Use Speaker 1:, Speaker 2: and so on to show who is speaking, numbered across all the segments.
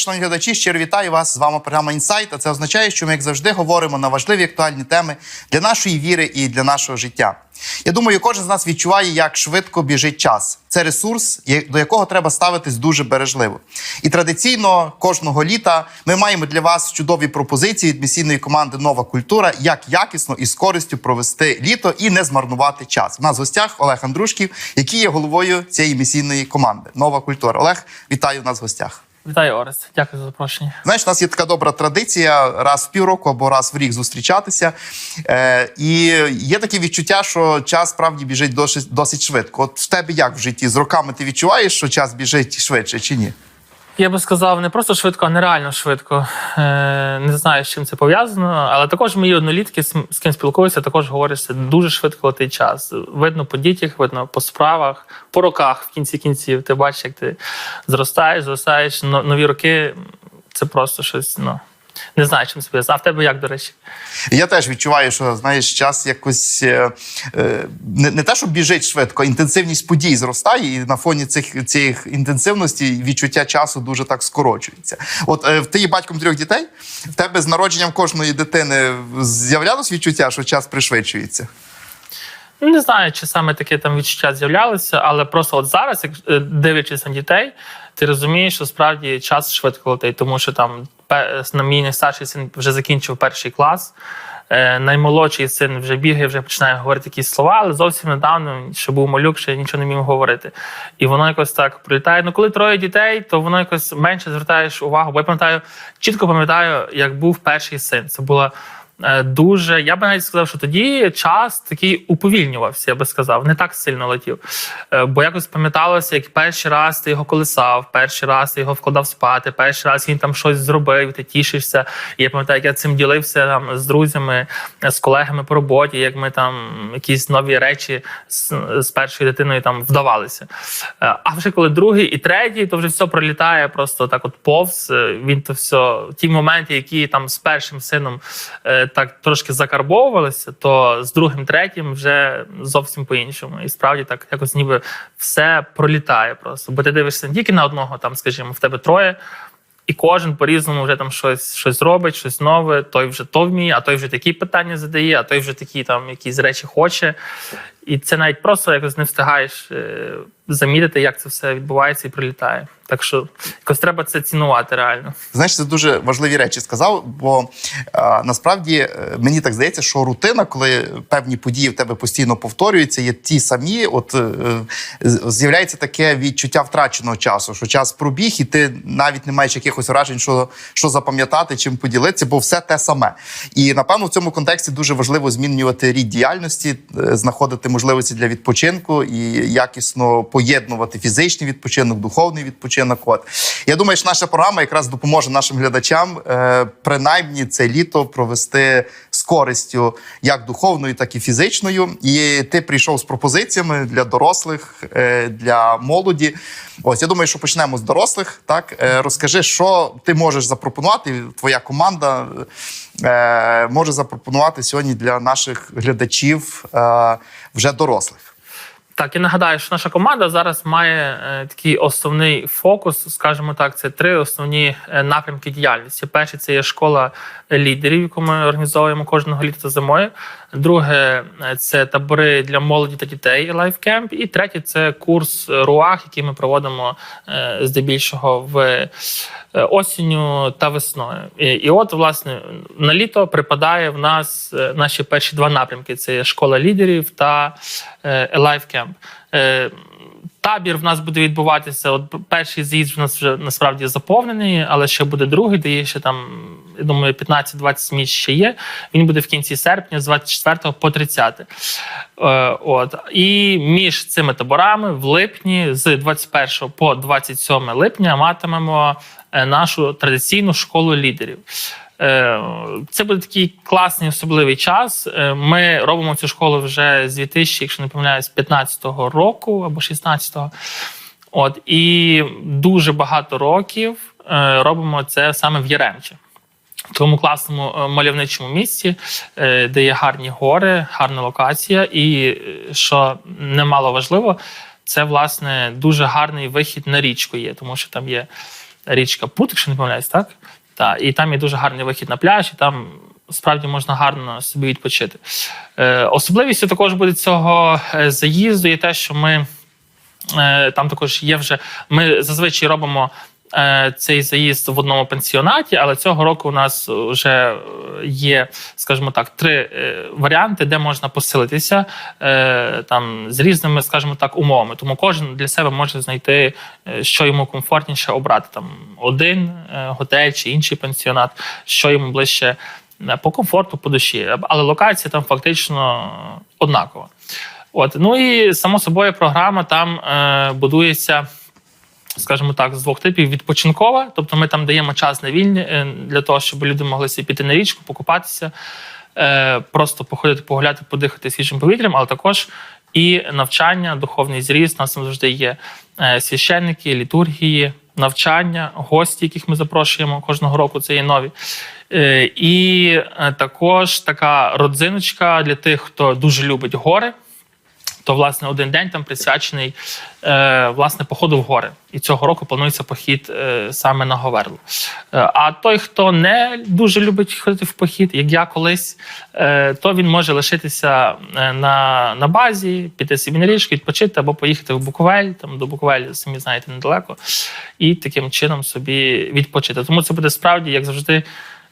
Speaker 1: Шановні глядачі, щиро вітаю вас. З вами програма Інсайт. А це означає, що ми, як завжди, говоримо на важливі актуальні теми для нашої віри і для нашого життя. Я думаю, кожен з нас відчуває, як швидко біжить час. Це ресурс, до якого треба ставитись дуже бережливо. І традиційно кожного літа ми маємо для вас чудові пропозиції від місійної команди Нова культура, як якісно і з користю провести літо і не змарнувати час. У нас в гостях Олег Андрушків, який є головою цієї місійної команди. Нова культура. Олег, вітаю нас в гостях.
Speaker 2: Вітаю, Орест. Дякую за запрошення.
Speaker 1: Знаєш, у нас є така добра традиція раз в півроку або раз в рік зустрічатися. Е, і є таке відчуття, що час справді біжить досить, досить швидко. От в тебе як в житті? З роками ти відчуваєш, що час біжить швидше чи ні?
Speaker 2: Я би сказав, не просто швидко, а нереально швидко. Е, не знаю, з чим це пов'язано, але також мої однолітки, з ким спілкуюся, також говорять, дуже швидко летить час. Видно по дітях, видно по справах, по роках в кінці кінців. Ти бачиш, як ти зростаєш, зростаєш. Нові роки це просто щось. Ну не знаю, чим пов'язано. А в тебе як, до речі?
Speaker 1: Я теж відчуваю, що знаєш, час якось е, е, не, не те, що біжить швидко, інтенсивність подій зростає, і на фоні цих цих інтенсивності відчуття часу дуже так скорочується. От е, ти є батьком трьох дітей. В тебе з народженням кожної дитини з'являлось відчуття, що час пришвидшується.
Speaker 2: Не знаю, чи саме таке там відчуття з'являлося, але просто от зараз, як е, дивлячись на дітей, ти розумієш, що справді час швидко летить, тому що там мій найстарший син вже закінчив перший клас. е, Наймолодший син вже бігає, вже починає говорити якісь слова, але зовсім недавно, що був малюк, ще нічого не міг говорити. І воно якось так прилітає. Ну, коли троє дітей, то воно якось менше звертаєш увагу. Бо я пам'ятаю, чітко пам'ятаю, як був перший син. Це була дуже. Я би навіть сказав, що тоді час такий уповільнювався, я би сказав, не так сильно летів. Е, Бо якось пам'яталося, як перший раз ти його колесав, перший раз ти його вкладав спати, перший раз він там щось зробив, ти тішишся. І я пам'ятаю, як я цим ділився там з друзями, е, з колегами по роботі, як ми там якісь нові речі з, з першою дитиною там вдавалися. Е, А вже коли другий і третій, то вже все пролітає просто так, от повз. Е, Він то все, ті моменти, які там з першим сином е, так трошки закарбовувалися, то з другим, третім вже зовсім по-іншому. І справді так якось ніби все пролітає просто. Бо ти дивишся не тільки на одного, там, скажімо, в тебе троє. І кожен по-різному вже там щось, щось робить, щось нове. Той вже то вміє, а той вже такі питання задає, а той вже такі там якісь речі хоче. І це навіть просто якось не встигаєш е, замітити, як це все відбувається і прилітає. Так що якось треба це цінувати реально.
Speaker 1: Знаєш, це дуже важливі речі сказав, бо е, насправді е, мені так здається, що рутина, коли певні події в тебе постійно повторюються, є ті самі. От з'являється таке відчуття втраченого часу, що час пробіг, і ти навіть не маєш якихось вражень, що, що запам'ятати, чим поділитися, бо все те саме. І напевно в цьому контексті дуже важливо змінювати рід діяльності, знаходити можливості для відпочинку і якісно поєднувати фізичний відпочинок, духовний відпочинок. От я думаю, що наша програма якраз допоможе нашим глядачам е, принаймні це літо провести з користю як духовною, так і фізичною. І ти прийшов з пропозиціями для дорослих, е, для молоді. Ось я думаю, що почнемо з дорослих. Так Е, розкажи, що ти можеш запропонувати. Твоя команда е, може запропонувати сьогодні для наших глядачів вже дорослих.
Speaker 2: Так, я нагадаю, що наша команда зараз має е, такий основний фокус, скажімо так, це три основні е, напрямки діяльності. Перший це є школа лідерів, яку ми організовуємо кожного літа зимою. Друге е, це табори для молоді та дітей лайфкемп. І третє це курс РУАХ, який ми проводимо е, здебільшого в е, осінню та весною. І, от, власне, на літо припадає в нас наші перші два напрямки: це школа лідерів та лайфкемп. Табір в нас буде відбуватися. От перший з'їзд в нас вже насправді заповнений, але ще буде другий, де є ще там, я думаю, 15-20 місць ще є. Він буде в кінці серпня, з 24 по 30. Е, от. І між цими таборами в липні, з 21 по 27 липня, матимемо е, нашу традиційну школу лідерів. Е, Це буде такий класний особливий час. Е, Ми робимо цю школу вже з 2000, якщо не помиляюсь, 15-го року або 16-го. От і дуже багато років е, робимо це саме в Яремчі. В тому класному мальовничому місці, де є гарні гори, гарна локація, і що немало важливо, це власне дуже гарний вихід на річку є, тому що там є річка Пут, якщо не помиляюсь, так? Та, і там є дуже гарний вихід на пляж, і там справді можна гарно собі відпочити. Е, особливістю також буде цього е, заїзду є те, що ми е, там також є вже. Ми зазвичай робимо. Е, Цей заїзд в одному пансіонаті, але цього року у нас вже е, є, скажімо так, три е, варіанти, де можна поселитися там з різними, скажімо так, умовами. Тому кожен для себе може знайти, що йому комфортніше обрати там один готель чи інший пансіонат, що йому ближче по комфорту, по душі. Але локація там фактично однакова. От ну і само собою програма там е, будується. Скажімо так, з двох типів відпочинкова, тобто ми там даємо час на вільні е, для того, щоб люди могли собі піти на річку, покупатися, е, просто походити, погуляти, подихати свіжим повітрям, але також і навчання, духовний зріст. У нас там завжди є е, священники, літургії, навчання, гості, яких ми запрошуємо кожного року. Це є нові. І також така родзиночка для тих, хто дуже любить гори то власне один день там присвячений е, власне походу в гори. І цього року планується похід е, саме на Говерлу. Е, а той, хто не дуже любить ходити в похід, як я колись, е, то він може лишитися е, на, на базі, піти собі на річку, відпочити або поїхати в Буковель. Там до Буковель, самі знаєте, недалеко, і таким чином собі відпочити. Тому це буде справді, як завжди,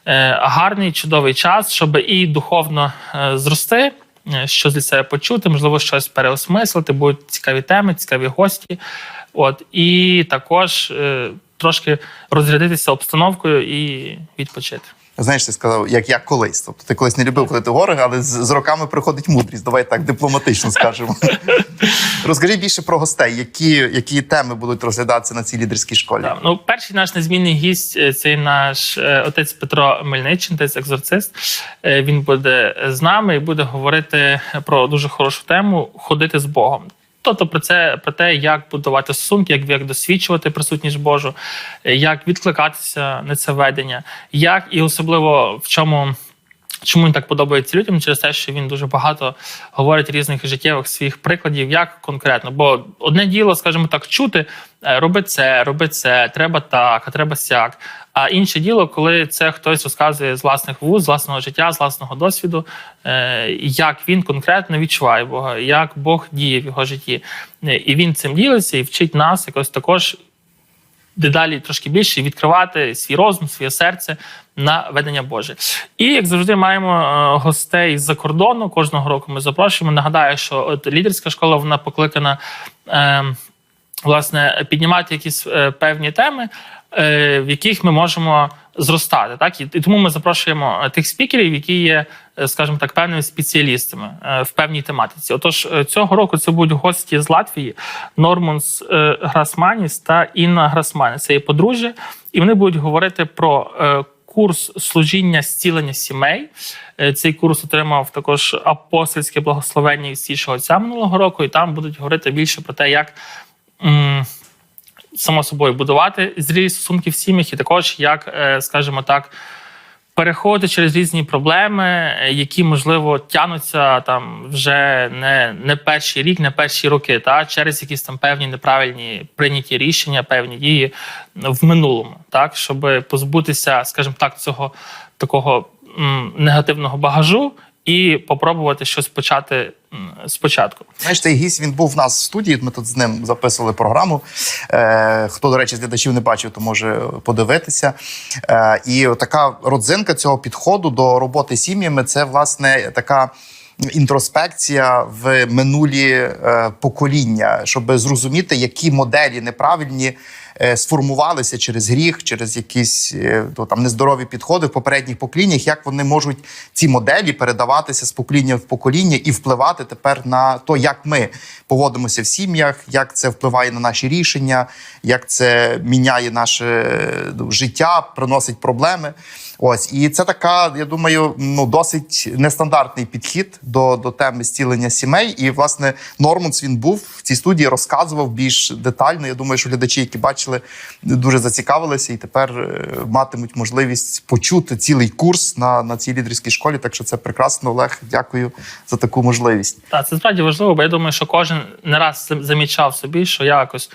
Speaker 2: е, гарний чудовий час, щоб і духовно е, зрости е, щось для себе почути, можливо, щось переосмислити, будуть цікаві теми, цікаві гості. От і також е, трошки розрядитися обстановкою і відпочити.
Speaker 1: Знаєш, ти сказав, як я колись. Тобто ти колись не любив ходити в гори, але з, з роками приходить мудрість. Давай так дипломатично скажемо. Розкажи більше про гостей, які, які теми будуть розглядатися на цій лідерській школі.
Speaker 2: Так, ну, перший наш незмінний гість е, це наш е, отець Петро Мельничин, отець екзорцист. Е, Він буде з нами і буде говорити про дуже хорошу тему ходити з Богом. Тобто про це про те, як будувати стосунки, як, як досвідчувати присутність Божу, як відкликатися на це ведення, як і особливо в чому. Чому він так подобається людям? Через те, що він дуже багато говорить різних життєвих своїх прикладів, як конкретно. Бо одне діло, скажімо так, чути, е, роби це, роби це, треба так, а треба сяк. А інше діло, коли це хтось розказує з власних вуз, з власного життя, з власного досвіду, е, як він конкретно відчуває Бога, як Бог діє в його житті. Е, І він цим ділиться і вчить нас якось також дедалі трошки більше відкривати свій розум, своє серце на ведення Боже. І як завжди, маємо е, гостей з-за кордону. Кожного року ми запрошуємо. Нагадаю, що от лідерська школа вона покликана. Е, Власне, піднімати якісь е, певні теми, е, в яких ми можемо зростати, так і, тому ми запрошуємо е, тих спікерів, які є, скажімо так, певними спеціалістами в певній тематиці. Отож, цього року це будуть гості з Латвії, Нормунс Грасманіс та Інна Грасманіс. Це є подружжя, і вони будуть говорити про. Курс служіння зцілення сімей. Е, Цей курс отримав також апостольське благословення від стійшого отця минулого року, і там будуть говорити більше про те, як само собою будувати зрілі стосунки в сім'ях, і також як, е, скажімо так, переходити через різні проблеми, які можливо тянуться там вже не, не перший рік, не перші роки, та через якісь там певні неправильні прийняті рішення, певні дії в минулому, так щоб позбутися, скажімо так, цього такого м, негативного багажу. І попробувати щось почати спочатку.
Speaker 1: Знаєш, цей гість він був в нас в студії. Ми тут з ним записували програму. Е, хто, до речі, з глядачів не бачив, то може подивитися. Е, і така родзинка цього підходу до роботи з сім'ями це власне така. Інтроспекція в минулі е, покоління, щоб зрозуміти, які моделі неправильні сформувалися через гріх, через якісь е, то, там нездорові підходи в попередніх поколіннях, як вони можуть ці моделі передаватися з покоління в покоління і впливати тепер на то, як ми поводимося в сім'ях, як це впливає на наші рішення, як це міняє наше е, життя, приносить проблеми. Ось і це така, я думаю, ну досить нестандартний підхід до, до теми зцілення сімей. І власне Нормунс він був в цій студії, розказував більш детально. Я думаю, що глядачі, які бачили, дуже зацікавилися і тепер е, матимуть можливість почути цілий курс на, на цій лідерській школі. Так що це прекрасно, Олег. Дякую за таку можливість.
Speaker 2: Так, це справді важливо, бо я думаю, що кожен не раз замічав собі, що якось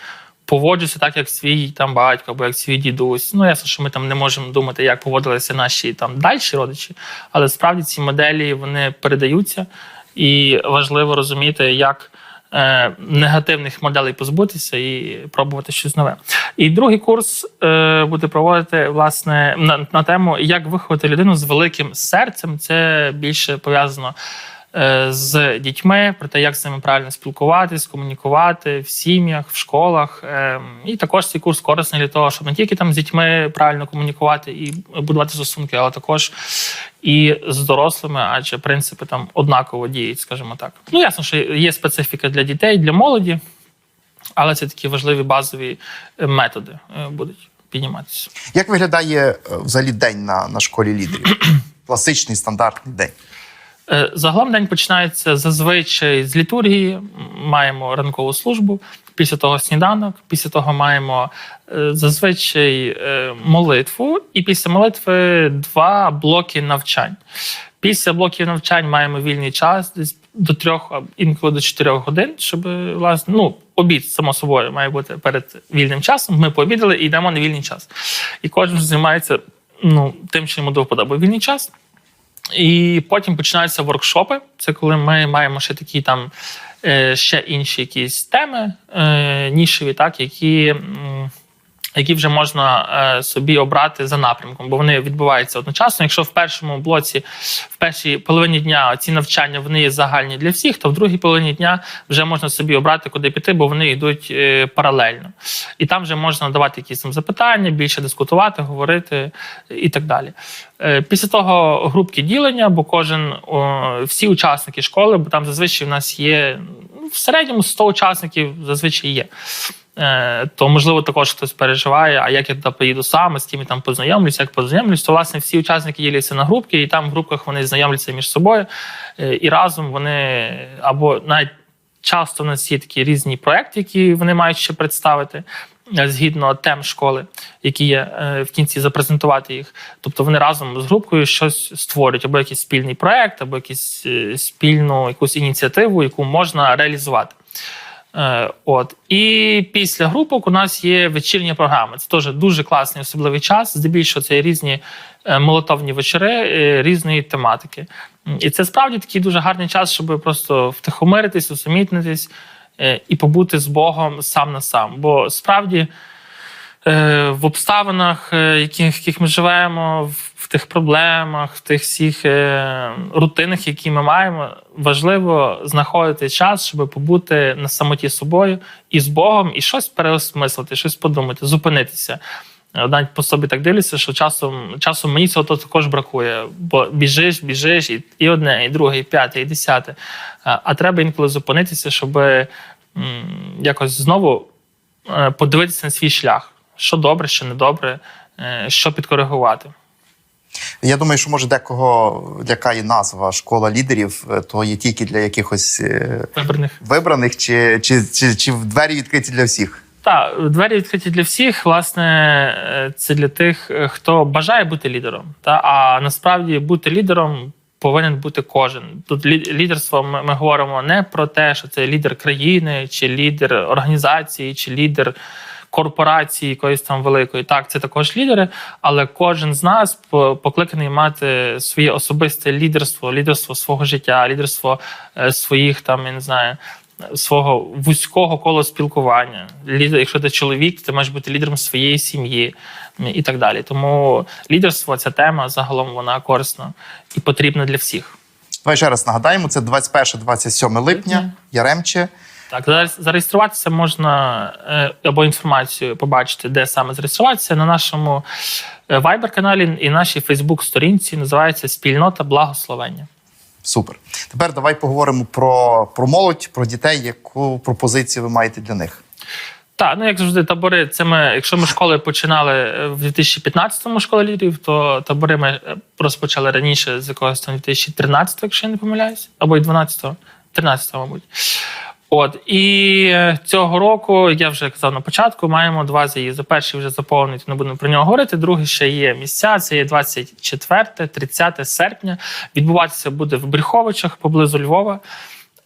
Speaker 2: поводжуся так, як свій там батько або як свій дідусь. Ну, ясно, що ми там не можемо думати, як поводилися наші там дальші родичі, але справді ці моделі вони передаються, і важливо розуміти, як е, негативних моделей позбутися і пробувати щось нове. І другий курс е, буде проводити власне на, на тему, як виховати людину з великим серцем. Це більше пов'язано з дітьми, про те, як з ними правильно спілкуватись, комунікувати в сім'ях, в школах. Е, І також цей курс корисний для того, щоб не тільки там з дітьми правильно комунікувати і будувати стосунки, але також і з дорослими, адже принципи там однаково діють, скажімо так. Ну ясно, що є специфіка для дітей, для молоді, але це такі важливі базові е, методи е, будуть підніматися.
Speaker 1: Як виглядає е, взагалі день на, на школі лідерів? Класичний стандартний день.
Speaker 2: Е, Загалом день починається зазвичай з літургії. Маємо ранкову службу, після того сніданок, після того маємо е, зазвичай е, молитву, і після молитви два блоки навчань. Після блоків навчань маємо вільний час, десь до трьох, інколи до чотирьох годин, щоб власне, ну, обід, само собою, має бути перед вільним часом. Ми пообідали і йдемо на вільний час. І кожен займається ну, тим, що йому до вподоби вільний час. І потім починаються воркшопи. Це коли ми маємо ще такі там е, ще інші якісь теми е, нішеві, так, які, які вже можна е, собі обрати за напрямком, бо вони відбуваються одночасно. Якщо в першому блоці, в першій половині дня ці навчання вони є загальні для всіх, то в другій половині дня вже можна собі обрати, куди піти, бо вони йдуть е, паралельно. І там вже можна надавати якісь там запитання, більше дискутувати, говорити і так далі. Е, Після того групки ділення, бо кожен всі учасники школи, бо там зазвичай в нас є ну, в середньому 100 учасників зазвичай є. Е, То можливо також хтось переживає, а як я туди поїду сам, з ким я там познайомлюся, як познайомлюсь, то власне всі учасники діляться на групки, і там в групках вони знайомляться між собою, е, і разом вони або навіть часто в нас є такі різні проекти, які вони мають ще представити е, згідно тем школи, які є в кінці запрезентувати їх. Тобто вони разом з групкою щось створюють, або якийсь спільний проект, або якийсь е, спільну якусь ініціативу, яку можна реалізувати. Е, От і після групок у нас є вечірня програма. Це теж дуже класний особливий час. Здебільшого це різні е, молотовні вечори е, різної тематики. І це справді такий дуже гарний час, щоб просто втихомиритись, усамітнитись і побути з Богом сам на сам. Бо справді в обставинах, е, яких, ми живемо, в, в тих проблемах, в тих всіх е, рутинах, які ми маємо, важливо знаходити час, щоб побути на самоті з собою і з Богом, і щось переосмислити, щось подумати, зупинитися. Е, Навіть по собі так дивлюся, що часом, часом мені цього також бракує, бо біжиш, біжиш, і, і одне, і друге, і п'яте, і десяте. А, а треба інколи зупинитися, щоб якось знову е, подивитися на свій шлях, що добре, що не добре, е, що підкоригувати.
Speaker 1: Я думаю, що може декого лякає назва школа лідерів, е, то є тільки для якихось е,
Speaker 2: Вибраних
Speaker 1: вибраних, чи, чи, чи, чи в двері відкриті для всіх.
Speaker 2: Так, двері відкриті для всіх. Власне, е, це для тих, хто бажає бути лідером. Та а насправді бути лідером повинен бути кожен. Тут лі- лідерство ми, ми говоримо не про те, що це лідер країни, чи лідер організації, чи лідер. Корпорації якоїсь там великої, так це також лідери, але кожен з нас по- покликаний мати своє особисте лідерство, лідерство свого життя, лідерство е, своїх там, я не знаю, свого вузького кола спілкування. Лідер, якщо ти чоловік, ти маєш бути лідером своєї сім'ї і так далі. Тому лідерство ця тема загалом вона корисна і потрібна для всіх.
Speaker 1: Давай ще раз нагадаємо: це 21-27 липня,
Speaker 2: Липня.
Speaker 1: Яремче.
Speaker 2: Так, зараз зареєструватися можна е, або інформацію побачити, де саме зареєструватися на нашому е, Viber-каналі і нашій Facebook-сторінці. Називається Спільнота Благословення.
Speaker 1: Супер. Тепер давай поговоримо про, про молодь, про дітей. Яку пропозицію ви маєте для них?
Speaker 2: Так, ну як завжди, табори. Це ми, якщо ми школи починали е, в 2015-му школи лідерів, то табори ми е, розпочали раніше з якогось там 2013, якщо я не помиляюсь, або й 12-го, 13-го, мабуть. От і е, цього року, я вже казав на початку, маємо два заїзди. Перший вже заповнений, не будемо про нього говорити. Другий ще є місця. Це є 24, 30 серпня. Відбуватися буде в Бріховичах поблизу Львова.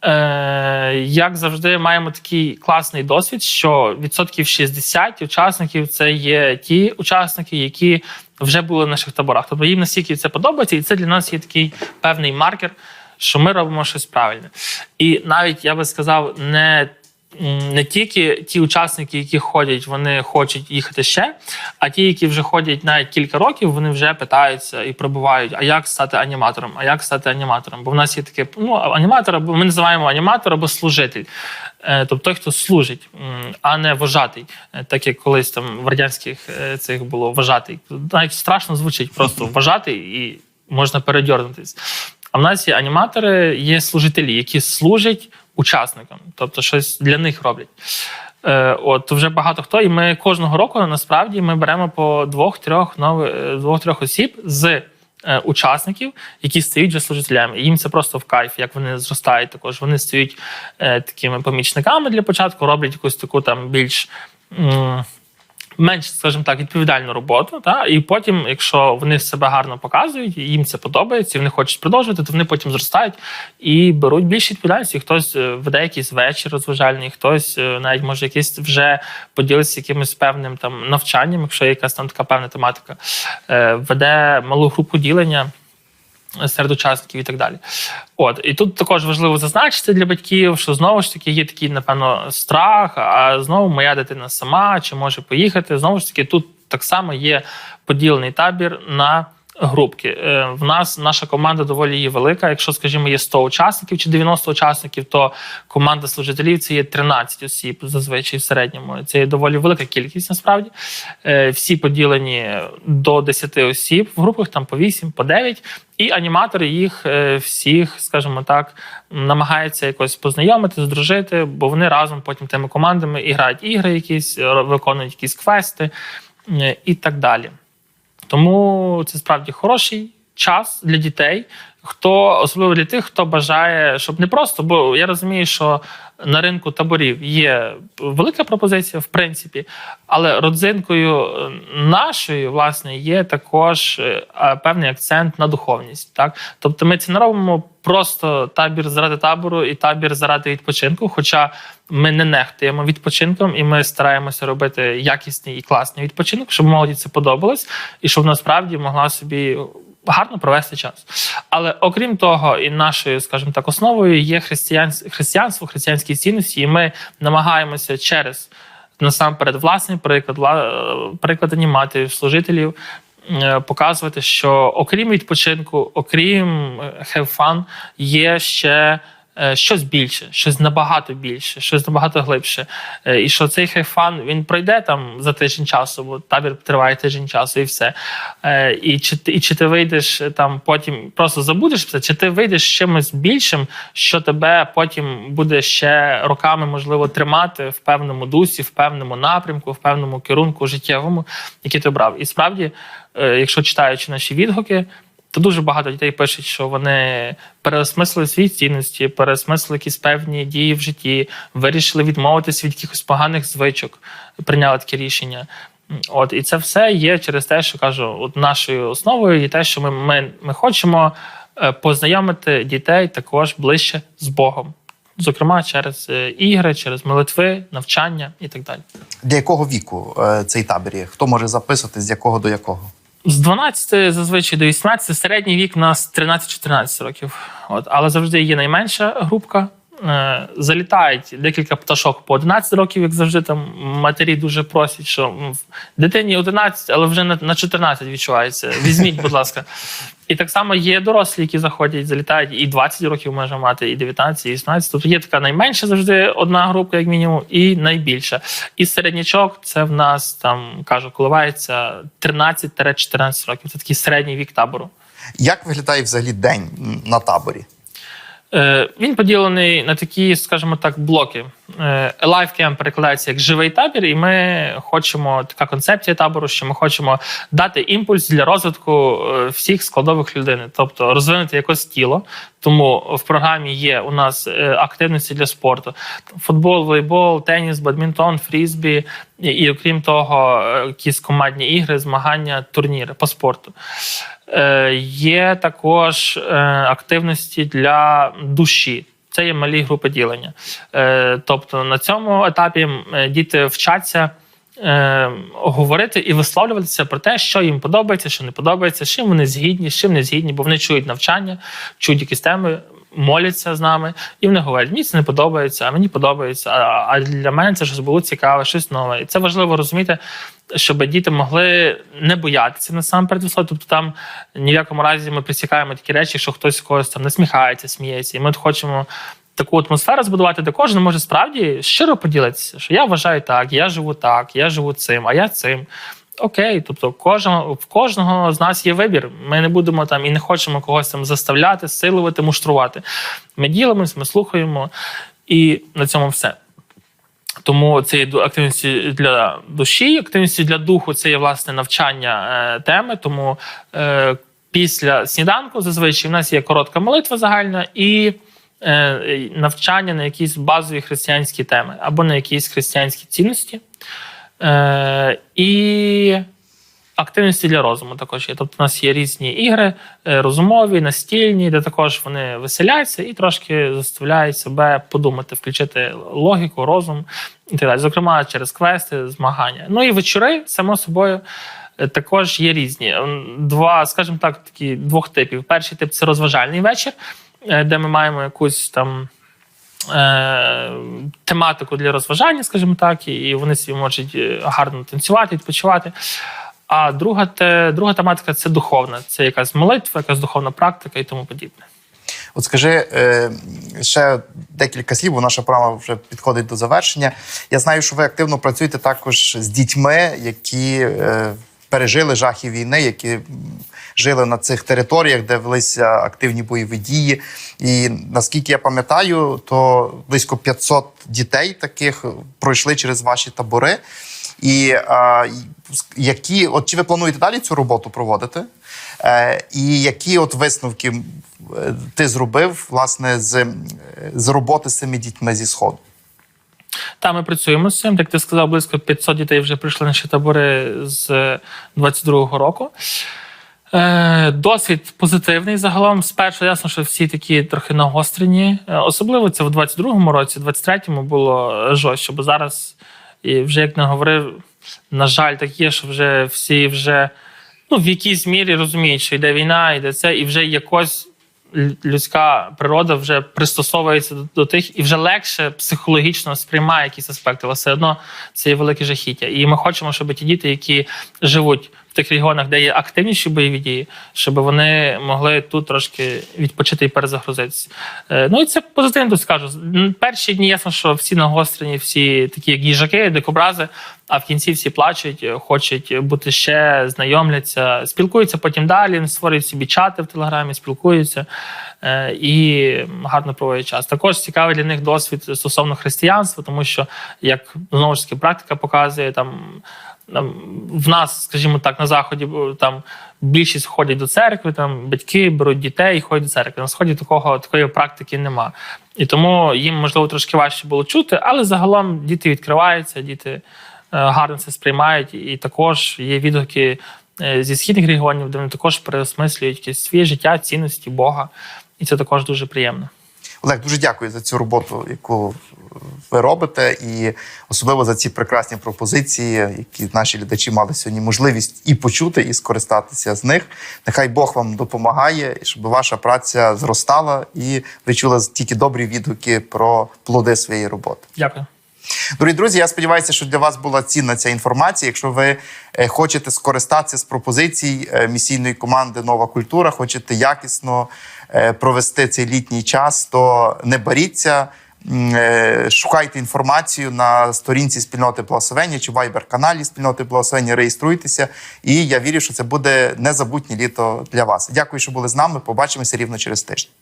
Speaker 2: Е, як завжди, маємо такий класний досвід, що відсотків 60 учасників це є ті учасники, які вже були в наших таборах. Тобто їм настільки це подобається, і це для нас є такий певний маркер, що ми робимо щось правильне. І навіть я би сказав, не не тільки ті учасники, які ходять, вони хочуть їхати ще, а ті, які вже ходять навіть кілька років, вони вже питаються і пробувають, а як стати аніматором, а як стати аніматором? Бо в нас є таке ну, аніматор, або ми називаємо аніматор або служитель. Е, Тобто той, хто служить, а не вожатий, Е, так як колись там в радянських е, цих було вожатий. Навіть страшно звучить просто вважатий і можна передьорнутись. А в нас є аніматори, є служителі, які служать учасникам, тобто щось для них роблять. Е, от вже багато хто, і ми кожного року насправді ми беремо по двох-трьох нових двох-трьох осіб з е, учасників, які стають вже служителями. І їм це просто в кайф, як вони зростають. Також вони стають е, такими помічниками для початку, роблять якусь таку там більш. Менш, скажімо так, відповідальну роботу, та і потім, якщо вони себе гарно показують, їм це подобається, і вони хочуть продовжувати, то вони потім зростають і беруть більше відповідальності. Хтось е, веде якийсь вечір розважальний, хтось е, навіть може якийсь вже поділиться якимось певним там навчанням, якщо є якась там така певна тематика, Е, веде малу групу ділення серед учасників і так далі. От і тут також важливо зазначити для батьків, що знову ж таки є такий, напевно, страх. А знову моя дитина сама чи може поїхати. Знову ж таки, тут так само є поділений табір на. Групки Е, в нас наша команда доволі є велика. Якщо, скажімо, є 100 учасників чи 90 учасників, то команда служителів це є 13 осіб зазвичай в середньому. Це є доволі велика кількість насправді. Е, Всі поділені до 10 осіб в групах, там по 8, по 9. І аніматори їх е, всіх, скажімо так, намагаються якось познайомити, здружити, бо вони разом потім тими командами і грають ігри, якісь виконують якісь квести і так далі. Тому це справді хороший час для дітей, хто особливо для тих, хто бажає, щоб не просто, бо я розумію, що на ринку таборів є велика пропозиція, в принципі, але родзинкою е, нашою, власне, є також е, певний акцент на духовність. Так, тобто, ми це не робимо просто табір заради табору і табір заради відпочинку. Хоча ми не нехтуємо відпочинком, і ми стараємося робити якісний і класний відпочинок, щоб молоді це подобалось, і щоб насправді могла собі гарно провести час. Але окрім того, і нашою, скажімо так, основою є християнство, християнські цінності, і ми намагаємося через насамперед власний приклад, приклад аніматорів, служителів. е, Показувати, що окрім відпочинку, окрім е, have fun, є ще щось більше, щось набагато більше, щось набагато глибше. Е, І що цей хайфан він пройде там за тиждень часу, бо табір триває тиждень часу, і все. Е, І чи і чи ти вийдеш е, там потім, просто забудеш це, чи ти вийдеш з чимось більшим, що тебе потім буде ще роками можливо тримати в певному дусі, в певному напрямку, в певному керунку життєвому, який ти обрав. І справді, е, якщо читаючи наші відгуки. То дуже багато дітей пишуть, що вони переосмислили свої цінності, переосмислили якісь певні дії в житті, вирішили відмовитися від якихось поганих звичок, прийняли таке рішення. От і це все є через те, що кажу, от нашою основою є те, що ми, ми, ми хочемо е, познайомити дітей також ближче з Богом, зокрема через е, ігри, через молитви, навчання і так далі.
Speaker 1: Для якого віку е, цей табір є? Хто може записувати, з якого до якого?
Speaker 2: З 12 зазвичай до 18, середній вік у нас 13-14 років. От, але завжди є найменша групка. Е, Залітають декілька пташок по 11 років, як завжди там матері дуже просять, що в дитині 11, але вже на 14 відчувається. Візьміть, будь ласка. І так само є дорослі, які заходять, залітають, і 20 років може мати, і 19, і 18. Тобто є така найменша завжди одна група, як мінімум, і найбільша. І середнячок це в нас там кажу, коливається 13-14 років. Це такий середній вік табору.
Speaker 1: Як виглядає взагалі день на таборі?
Speaker 2: Е, Він поділений на такі, скажімо так, блоки. Е, Live Camp перекладається як живий табір, і ми хочемо така концепція табору, що ми хочемо дати імпульс для розвитку е, всіх складових людини, тобто розвинути якось тіло. Тому в програмі є у нас е, активності для спорту: футбол, волейбол, теніс, бадмінтон, фрізбі, і, і окрім того, якісь командні ігри, змагання, турніри по спорту. Є також активності для душі. Це є малі групи ділення. Е, тобто на цьому етапі е, діти вчаться. Е, говорити і висловлюватися про те, що їм подобається, що не подобається, з чим вони згідні, з чим не згідні, бо вони чують навчання, чують якісь теми, моляться з нами, і вони говорять: мені це не подобається, а мені подобається. А, для мене це щось було цікаве, щось нове. І це важливо розуміти, щоб діти могли не боятися насамперед висловити. Тобто там ні в якому разі ми присікаємо такі речі, що хтось когось там насміхається, сміється. І ми от хочемо. Таку атмосферу збудувати, де кожен може справді щиро поділитися, що я вважаю так, я живу так, я живу цим, а я цим. Окей, тобто кожного в кожного з нас є вибір. Ми не будемо там і не хочемо когось там заставляти, силувати, муштрувати. Ми ділимось, ми слухаємо, і на цьому все. Тому це є активності для душі, активності для духу це є власне навчання е, теми. Тому е, після сніданку зазвичай в нас є коротка молитва загальна і е, навчання на якісь базові християнські теми або на якісь християнські цінності. Е, і активності для розуму також є. Тобто у нас є різні ігри, е, розумові, настільні, де також вони веселяться і трошки заставляють себе подумати, включити логіку, розум і так далі. Зокрема, через квести, змагання. Ну і вечори, само собою. е, Також є різні. Два, скажімо так, такі двох типів. Перший тип це розважальний вечір, е, де ми маємо якусь там тематику для розважання, скажімо так, і- вони собі можуть е, гарно танцювати, відпочивати. А друга, те, друга тематика це духовна, це якась молитва, якась духовна практика і тому подібне.
Speaker 1: От скажи е, ще декілька слів, бо наша програма вже підходить до завершення. Я знаю, що ви активно працюєте також з дітьми, які е, пережили жахи війни, які жили на цих територіях, де велися активні бойові дії. І наскільки я пам'ятаю, то близько 500 дітей таких пройшли через ваші табори. І а, які, от чи ви плануєте далі цю роботу проводити? Е, і які от висновки е, ти зробив власне з, з роботи з цими дітьми зі сходу?
Speaker 2: Та ми працюємо з цим. Як ти сказав, близько 500 дітей вже прийшли на наші табори з 22-го року. Е, досвід позитивний загалом. Спершу ясно, що всі такі трохи нагострені. Е, особливо це в 22-му році, в 23-му було жорстче, бо зараз, і вже як не говорив, на жаль, так є, що вже всі вже ну, в якійсь мірі розуміють, що йде війна, йде це, і вже якось людська природа вже пристосовується до, тих і вже легше психологічно сприймає якісь аспекти, але все одно це є велике жахіття. І ми хочемо, щоб ті діти, які живуть в тих регіонах, де є активніші бойові дії, щоб вони могли тут трошки відпочити і перезагрузитися. Е, Ну і це позитивно скажу. Перші дні ясно, що всі нагострені, всі такі як їжаки, дикобрази. А в кінці всі плачуть, е, хочуть бути ще, знайомляться, спілкуються потім далі, створюють собі чати в телеграмі, спілкуються е, і гарно проводять час. Також цікавий для них досвід стосовно християнства, тому що як знову ж таки практика показує там. В нас, скажімо так, на заході там більшість ходять до церкви, там батьки беруть дітей і ходять до церкви. На сході такого такої практики нема. І тому їм можливо трошки важче було чути, але загалом діти відкриваються, діти е, гарно це сприймають. І також є відгуки е, зі східних регіонів, де вони також переосмислюють якесь своє життя, цінності Бога. І це також дуже приємно.
Speaker 1: Олег, дуже дякую за цю роботу, яку ви робите, і особливо за ці прекрасні пропозиції, які наші глядачі мали сьогодні можливість і почути, і скористатися з них. Нехай Бог вам допомагає, щоб ваша праця зростала, і ви чули тільки добрі відгуки про плоди своєї роботи.
Speaker 2: Дякую.
Speaker 1: Дорогі друзі, я сподіваюся, що для вас була цінна ця інформація. Якщо ви е, хочете скористатися з пропозицій е, місійної команди Нова культура, хочете якісно е, провести цей літній час, то не боріться. Шукайте інформацію на сторінці спільноти благословення чи вайбер-каналі спільноти благословення. Реєструйтеся, і я вірю, що це буде незабутнє літо для вас. Дякую, що були з нами. Побачимося рівно через тиждень.